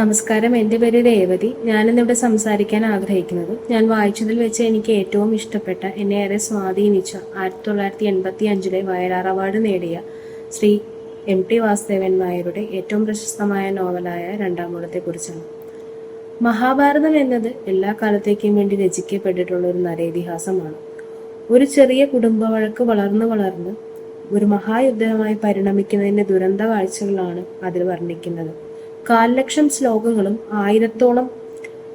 നമസ്കാരം. എന്റെ പേര് രേവതി. ഞാനിന്നിവിടെ സംസാരിക്കാൻ ആഗ്രഹിക്കുന്നത്. ഞാൻ വായിച്ചതിൽ വെച്ച് എനിക്ക് ഏറ്റവും ഇഷ്ടപ്പെട്ട എന്നെ ഏറെ സ്വാധീനിച്ച ആയിരത്തി തൊള്ളായിരത്തി എൺപത്തി അഞ്ചിലെ വയലാർ അവാർഡ് നേടിയ ശ്രീ എം ടി വാസുദേവൻ നായരുടെ ഏറ്റവും പ്രശസ്തമായ നോവലായ രണ്ടാമൂലത്തെക്കുറിച്ചാണ് മഹാഭാരതം എന്നത് എല്ലാ കാലത്തേക്കും വേണ്ടി രചിക്കപ്പെട്ടിട്ടുള്ള ഒരു നരേതിഹാസമാണ് ഒരു ചെറിയ കുടുംബ വഴക്ക് വളർന്നു വളർന്ന് ഒരു മഹായുദ്ധമായി പരിണമിക്കുന്നതിന്റെ ദുരന്ത കാഴ്ചകളാണ് അതിൽ വർണിക്കുന്നത്. കാൽലക്ഷം ശ്ലോകങ്ങളും ആയിരത്തോളം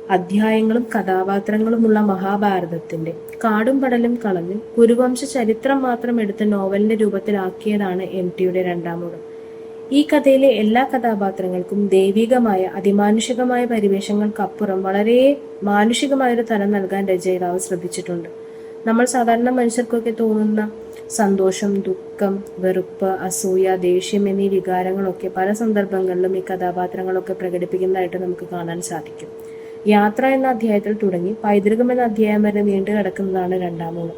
അധ്യായങ്ങളും കഥാപാത്രങ്ങളുമുള്ള മഹാഭാരതത്തിന്റെ കാടും പടലും കളഞ്ഞ് കുരുവംശ ചരിത്രം മാത്രം എടുത്ത് നോവലിന്റെ രൂപത്തിലാക്കിയതാണ് എം ടിയുടെ രണ്ടാമൂടം ഈ കഥയിലെ എല്ലാ കഥാപാത്രങ്ങൾക്കും ദൈവികമായ അതിമാനുഷികമായ പരിവേഷങ്ങൾക്കപ്പുറം വളരെ മാനുഷികമായൊരു തലം നൽകാൻ രചയിതാവ് ശ്രദ്ധിച്ചിട്ടുണ്ട്. നമ്മൾ സാധാരണ മനുഷ്യർക്കൊക്കെ തോന്നുന്ന സന്തോഷം ദുഃഖം വെറുപ്പ് അസൂയ ദേഷ്യം എന്നീ വികാരങ്ങളൊക്കെ പല സന്ദർഭങ്ങളിലും ഈ കഥാപാത്രങ്ങളൊക്കെ പ്രകടിപ്പിക്കുന്നതായിട്ട് നമുക്ക് കാണാൻ സാധിക്കും. യാത്ര എന്ന അധ്യായത്തിൽ തുടങ്ങി പൈതൃകം എന്ന അധ്യായം വരെ നീണ്ടു കിടക്കുന്നതാണ് രണ്ടാമൂന്ന്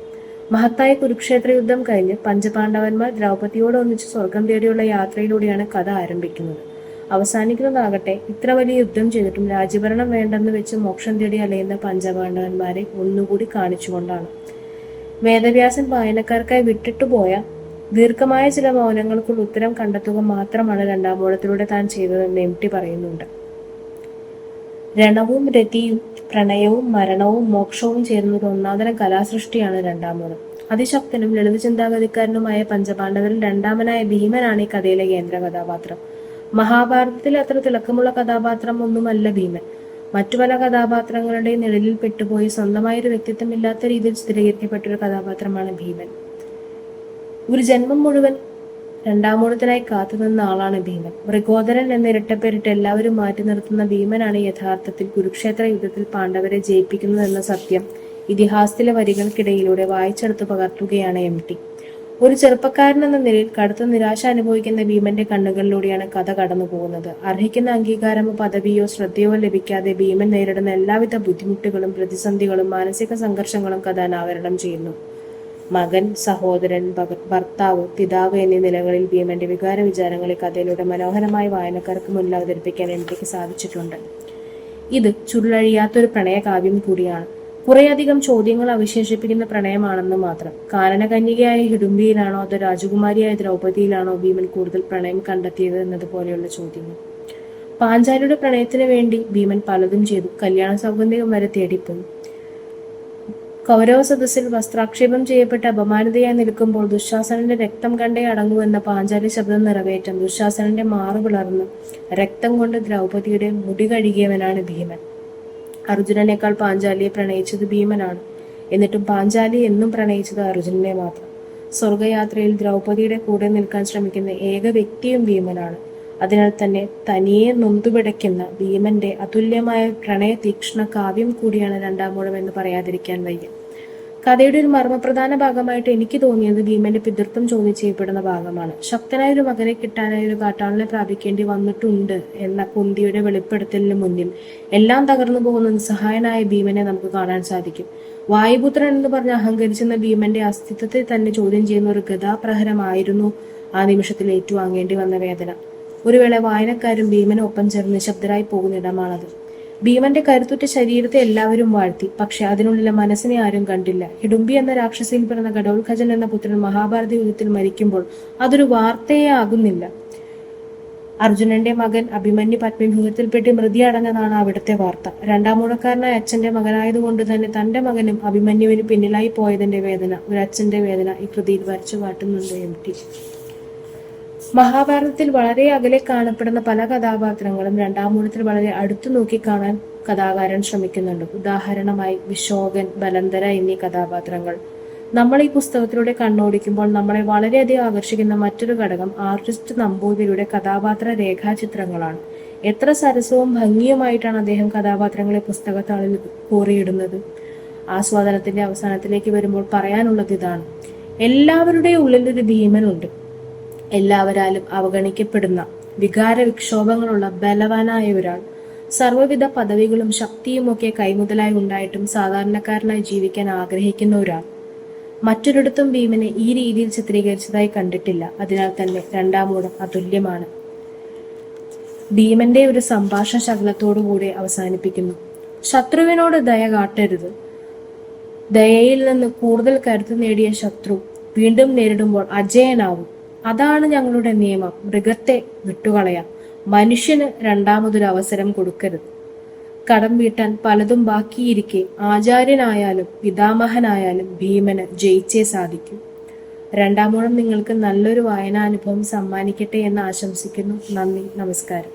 മഹത്തായ കുരുക്ഷേത്ര യുദ്ധം കഴിഞ്ഞ് പഞ്ചപാണ്ഡവന്മാർ ദ്രൗപതിയോടൊന്നിച്ച് സ്വർഗം തേടിയുള്ള യാത്രയിലൂടെയാണ് കഥ ആരംഭിക്കുന്നത്. അവസാനിക്കുന്നതാകട്ടെ. ഇത്ര വലിയ യുദ്ധം ചെയ്തിട്ടും രാജ്യഭരണം വേണ്ടെന്ന് വെച്ച് മോക്ഷം തേടി അലയുന്ന പഞ്ചപാണ്ഡവന്മാരെ ഒന്നുകൂടി കാണിച്ചുകൊണ്ടാണ്. വേദവ്യാസൻ വായനക്കാർക്കായി വിട്ടിട്ടുപോയ ദീർഘമായ ചില മൗനങ്ങൾക്കുള്ള ഉത്തരം കണ്ടെത്തുക മാത്രമാണ് രണ്ടാം മൂലത്തിലൂടെ താൻ ചെയ്തതെന്ന് എം ടി പറയുന്നുണ്ട്. രണവും രതിയും പ്രണയവും മരണവും മോക്ഷവും ചേർന്ന ഒരു ഒന്നാന്തരം കലാസൃഷ്ടിയാണ് രണ്ടാം മൂലം അതിശക്തനും ലളിത ചിന്താഗതിക്കാരനുമായ പഞ്ചപാണ്ഡവരിൽ രണ്ടാമനായ ഭീമനാണ് ഈ കഥയിലെ കേന്ദ്ര കഥാപാത്രം മഹാഭാരതത്തിൽ അത്ര തിളക്കമുള്ള കഥാപാത്രം ഒന്നുമല്ല ഭീമൻ. മറ്റു പല കഥാപാത്രങ്ങളുടെയും നിഴലിൽ പെട്ടുപോയി സ്വന്തമായ ഒരു വ്യക്തിത്വം ഇല്ലാത്ത രീതിയിൽ സ്ഥിരീകരിക്കപ്പെട്ട ഒരു കഥാപാത്രമാണ് ഭീമൻ. ഒരു ജന്മം മുഴുവൻ രണ്ടാമൂഴത്തിനായി കാത്തുനിന്ന ആളാണ് ഭീമൻ. മൃഗോദരൻ എന്ന ഇരട്ടപ്പേരിട്ട് എല്ലാവരും മാറ്റി നിർത്തുന്ന ഭീമനാണ് യഥാർത്ഥത്തിൽ കുരുക്ഷേത്ര യുദ്ധത്തിൽ പാണ്ഡവരെ ജയിപ്പിക്കുന്നതെന്ന സത്യം ഇതിഹാസത്തിലെ വരികൾക്കിടയിലൂടെ വായിച്ചെടുത്ത് പകർത്തുകയാണ് എം ടി. ഒരു ചെറുപ്പക്കാരൻ എന്ന നിലയിൽ കടുത്ത നിരാശ അനുഭവിക്കുന്ന ഭീമന്റെ കണ്ണുകളിലൂടെയാണ് കഥ കടന്നു പോകുന്നത് അർഹിക്കുന്ന അംഗീകാരമോ പദവിയോ ശ്രദ്ധയോ ലഭിക്കാതെ ഭീമൻ നേരിടുന്ന എല്ലാവിധ ബുദ്ധിമുട്ടുകളും പ്രതിസന്ധികളും മാനസിക സംഘർഷങ്ങളും കഥ അനാവരണം ചെയ്യുന്നു. മകൻ സഹോദരൻ ഭർത്താവ് പിതാവ് എന്നീ നിലകളിൽ ഭീമന്റെ വികാര വിചാരങ്ങളെ കഥയിലൂടെ മനോഹരമായി വായനക്കാർക്ക് മുന്നിൽ അവതരിപ്പിക്കാൻ എം സാധിച്ചിട്ടുണ്ട്. ഇത് ചുരുളഴിയാത്തൊരു പ്രണയകാവ്യം കൂടിയാണ്. കുറേയധികം ചോദ്യങ്ങൾ അവശേഷിപ്പിക്കുന്ന പ്രണയമാണെന്ന് മാത്രം. കാരണകന്യകയായ ഹിഡുംബിയിലാണോ അതോ രാജകുമാരിയായ ദ്രൗപദിയിലാണോ ഭീമൻ കൂടുതൽ പ്രണയം കണ്ടെത്തിയത് എന്നതുപോലെയുള്ള ചോദ്യങ്ങൾ. പാഞ്ചാലിയുടെ പ്രണയത്തിന് വേണ്ടി ഭീമൻ പലതും ചെയ്തു. കല്യാണ സൗഗന്ധികം വരെ തേടിപ്പോയി. കൗരവ സദസ്സിൽ വസ്ത്രാക്ഷേപം ചെയ്യപ്പെട്ട അപമാനിതയായി നിൽക്കുമ്പോൾ ദുശാസനന്റെ രക്തം കണ്ടേ അടങ്ങുവെന്ന പാഞ്ചാലി ശബ്ദം നിറവേറ്റം ദുശാസനന്റെ മാറു പിളർന്ന് രക്തം കൊണ്ട് ദ്രൗപദിയുടെ മുടി കഴുകിയവനാണ് ഭീമൻ. അർജുനനേക്കാൾ പാഞ്ചാലിയെ പ്രണയിച്ചത് ഭീമനാണ്. എന്നിട്ടും പാഞ്ചാലി എന്നും പ്രണയിച്ചത് അർജുനനെ മാത്രം. സ്വർഗയാത്രയിൽ ദ്രൗപദിയുടെ കൂടെ നിൽക്കാൻ ശ്രമിക്കുന്ന ഏക വ്യക്തിയും ഭീമനാണ്. അതിനാൽ തന്നെ തനിയെ നൊന്തുപിടയ്ക്കുന്ന ഭീമന്റെ അതുല്യമായ പ്രണയ തീക്ഷ്ണ കാവ്യം കൂടിയാണ് രണ്ടാമൂഴം എന്ന് പറയാതിരിക്കാൻ വയ്യ. കഥയുടെ ഒരു മർമ്മപ്രധാന ഭാഗമായിട്ട് എനിക്ക് തോന്നിയത് ഭീമന്റെ പിതൃത്വം ചോദ്യം ചെയ്യപ്പെടുന്ന ഭാഗമാണ്. ശക്തനായ ഒരു മകനെ കിട്ടാനായി ഒരു കാട്ടാളനെ പ്രാപിക്കേണ്ടി വന്നിട്ടുണ്ട് എന്ന കുന്തിയുടെ വെളിപ്പെടുത്തലിന് മുന്നിൽ എല്ലാം തകർന്നു പോകുന്ന നിസ്സഹായനായ ഭീമനെ നമുക്ക് കാണാൻ സാധിക്കും. വായുപുത്രൻ എന്ന് പറഞ്ഞ് അഹങ്കരിച്ചെന്ന ഭീമന്റെ അസ്തിത്വത്തെ തന്നെ ചോദ്യം ചെയ്യുന്ന ഒരു ഗതാപ്രഹരമായിരുന്നു ആ നിമിഷത്തിൽ ഏറ്റുവാങ്ങേണ്ടി വന്ന വേദന. ഒരുവേള വായനക്കാരും ഭീമനൊപ്പം ചേർന്ന് ശബ്ദരായി പോകുന്ന ഇടമാണത്. ഭീമന്റെ കരുത്തുറ്റ ശരീരത്തെ എല്ലാവരും വാഴ്ത്തി. പക്ഷെ അതിനുള്ളിലെ മനസ്സിനെ ആരും കണ്ടില്ല. ഹിഡുംബി എന്ന രാക്ഷസിയിൽ പിറന്ന ഘടോൽഖജൻ എന്ന പുത്രൻ മഹാഭാരത യുദ്ധത്തിൽ മരിക്കുമ്പോൾ അതൊരു വാർത്തയെ ആകുന്നില്ല അർജുനന്റെ മകൻ അഭിമന്യു പത്മവ്യൂഹത്തിൽപ്പെട്ട് മൃതി അടഞ്ഞതാണ് അവിടുത്തെ വാർത്ത. രണ്ടാം മുഴക്കാരനായ അച്ഛന്റെ മകനായതുകൊണ്ട് തന്നെ തന്റെ മകനും അഭിമന്യുവിന് പിന്നിലായി പോയതിന്റെ വേദന ഒരു അച്ഛന്റെ വേദന ഈ കൃതിയിൽ വരച്ചു കാട്ടുന്നുണ്ട് എം ടി. മഹാഭാരതത്തിൽ വളരെ അകലെ കാണപ്പെടുന്ന പല കഥാപാത്രങ്ങളും രണ്ടാമൂഴത്തിൽ വളരെ അടുത്തു നോക്കി കാണാൻ കഥാകാരൻ ശ്രമിക്കുന്നുണ്ട്. ഉദാഹരണമായി വിശോകൻ ബലന്തര എന്നീ കഥാപാത്രങ്ങൾ. നമ്മൾ ഈ പുസ്തകത്തിലൂടെ കണ്ണോടിക്കുമ്പോൾ നമ്മളെ വളരെയധികം ആകർഷിക്കുന്ന മറ്റൊരു ഘടകം ആർട്ടിസ്റ്റ് നമ്പൂതിരിയുടെ കഥാപാത്ര രേഖാചിത്രങ്ങളാണ്. എത്ര സരസവും ഭംഗിയുമായിട്ടാണ് അദ്ദേഹം കഥാപാത്രങ്ങളെ പുസ്തകത്താളിൽ കോറിയിടുന്നത്. ആസ്വാദനത്തിന്റെ അവസാനത്തിലേക്ക് വരുമ്പോൾ പറയാനുള്ളത് ഇതാണ്. എല്ലാവരുടെയും ഉള്ളിൽ ഒരു ഭീമനുണ്ട്. എല്ലാവരാലും അവഗണിക്കപ്പെടുന്ന വികാര വിക്ഷോഭങ്ങളുള്ള ബലവാനായ ഒരാൾ. സർവവിധ പദവികളും ശക്തിയുമൊക്കെ കൈമുതലായി ഉണ്ടായിട്ടും സാധാരണക്കാരനായി ജീവിക്കാൻ ആഗ്രഹിക്കുന്ന ഒരാൾ. മറ്റൊരിടത്തും ഭീമനെ ഈ രീതിയിൽ ചിത്രീകരിച്ചതായി കണ്ടിട്ടില്ല. അതിനാൽ തന്നെ രണ്ടാമൂടം അതുല്യമാണ്. ഭീമന്റെ ഒരു സംഭാഷണ ശകലത്തോടുകൂടി അവസാനിപ്പിക്കുന്നു. ശത്രുവിനോട് ദയ കാട്ടരുത്. ദയയിൽ നിന്ന് കൂടുതൽ കരുത്ത് നേടിയ ശത്രു വീണ്ടും നേരിടുമ്പോൾ അജയനാവും. അതാണ് ഞങ്ങളുടെ നിയമം. മൃഗത്തെ വിട്ടുകളയാം. മനുഷ്യന് രണ്ടാമതൊരു അവസരം കൊടുക്കരുത്. കടം വീട്ടാൻ പലതും ബാക്കിയിരിക്കെ ആചാര്യനായാലും പിതാമഹനായാലും ഭീമന് ജയിച്ചേ സാധിക്കൂ. രണ്ടാമൂഴം നിങ്ങൾക്ക് നല്ലൊരു വായനാനുഭവം സമ്മാനിക്കട്ടെ എന്ന് ആശംസിക്കുന്നു. നന്ദി. നമസ്കാരം.